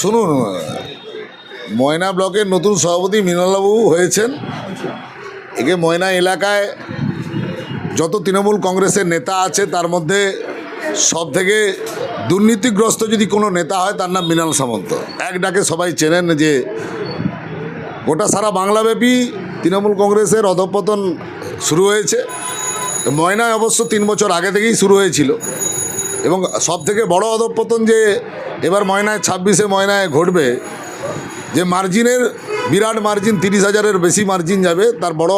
শুনুন ময়না ব্লকের নতুন সভাপতি মৃণালবাবু হয়েছেন। একে ময়না এলাকায় যত তৃণমূল কংগ্রেসের নেতা আছে, তার মধ্যে সব থেকে দুর্নীতিগ্রস্ত যদি কোনো নেতা হয়, তার নাম মৃণাল সামন্ত। এক ডাকে সবাই চেনেন যে গোটা সারা বাংলাব্যাপী তৃণমূল কংগ্রেসের অধপতন শুরু হয়েছে। ময়নায় অবশ্য তিন বছর আগে থেকেই শুরু হয়েছিল। এবং সব থেকে বড় অধপতন যে এবার ময়নায়, ছাব্বিশে ময়নায় ঘটবে, যে মার্জিনের, বিরাট মার্জিন, তিরিশ হাজারের বেশি মার্জিন যাবে, তার বড়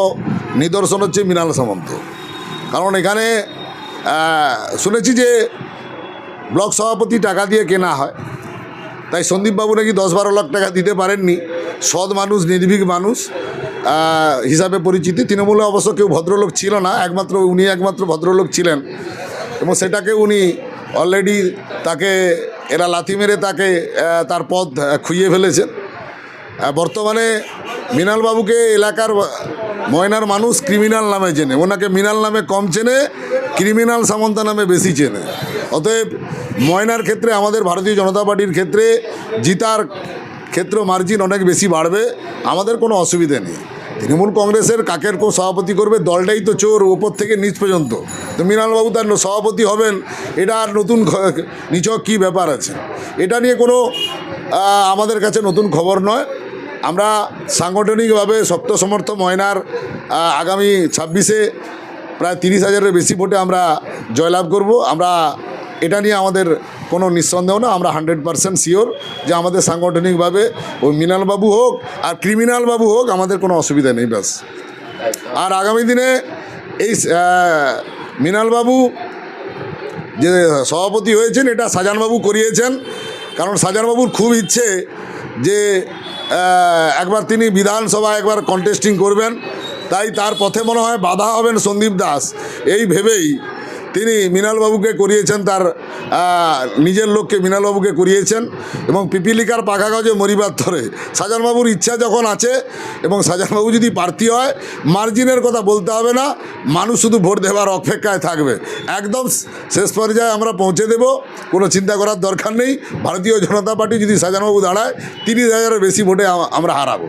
নিদর্শন হচ্ছে মৃণাল সামন্ত। কারণ এখানে শুনেছি যে ব্লক সভাপতি টাকা দিয়ে কেনা হয়, তাই সন্দীপবাবু নাকি দশ বারো লাখ টাকা দিতে পারেননি। সৎ মানুষ, নির্ভীক মানুষ হিসাবে পরিচিতি। তৃণমূলে অবশ্য কেউ ভদ্রলোক ছিল না, একমাত্র, উনি একমাত্র ভদ্রলোক ছিলেন, এবং সেটাকে উনি অলরেডি তাকে, এরা লাথি মেরে তাকে তার পথ খুইয়ে ফেলেছেন। বর্তমানে মৃণালবাবুকে এলাকার ময়নার মানুষ ক্রিমিনাল নামে চেনে। ওনাকে মৃণাল নামে কম চেনে ক্রিমিনাল সামন্ত নামে বেশি চেনে। অতএব ময়নার ক্ষেত্রে, আমাদের ভারতীয় জনতা পার্টির ক্ষেত্রে জিতার ক্ষেত্র মার্জিন অনেক বেশি বাড়বে। আমাদের কোনো অসুবিধে নেই। তৃণমূল কংগ্রেসের কাকের কো সভাপতি করবে? দলটাই তো চোর ওপর থেকে নিচ পর্যন্ত। তো মৃণালবাবু তার সভাপতি হবেন, এটা আর নতুন নিছক কী ব্যাপার আছে? এটা নিয়ে কোনো আমাদের কাছে নতুন খবর নয়। আমরা সাংগঠনিকভাবে শক্ত সমর্থ ময়নার আগামী ছাব্বিশে প্রায় তিরিশ হাজারের বেশি ভোটে আমরা জয়লাভ করব। আমরা এটা নিয়ে আমাদের কোনো নিঃসন্দেহ না, আমরা হান্ড্রেড পারসেন্ট শিওর যে আমাদের সাংগঠনিকভাবে ওই মৃণালবাবু হোক আর ক্রিমিনাল বাবু হোক আমাদের কোনো অসুবিধা নেই, ব্যাস। আর আগামী দিনে এই মৃণালবাবু যে সভাপতি হয়েছেন, এটা সাজানবাবু করিয়েছেন। কারণ সাজানবাবুর খুব ইচ্ছে যে একবার তিনি বিধানসভা একবার কন্টেস্টিং করবেন। তাই তার পথে মনে হয় বাধা হবেন সন্দীপ দাস। এই ভেবেই তিনি মৃণালবাবুকে করিয়েছেন, তার নিজের লোককে মৃণালবাবুকে করিয়েছেন এবং পিপিলিকার পাখা গজে মরিবার ধরে। সাজানবাবুর ইচ্ছা যখন আছে এবং সাজানবাবু যদি প্রার্থী হয়, মার্জিনের কথা বলতে হবে না, মানুষ শুধু ভোট দেওয়ার অপেক্ষায় থাকবে। একদম শেষ পর্যায়ে আমরা পৌঁছে দেব, কোনো চিন্তা করার দরকার নেই। ভারতীয় জনতা পার্টি যদি সাজানবাবু দাঁড়ায়, তিরিশ হাজারের বেশি ভোটে আমরা হারাবো।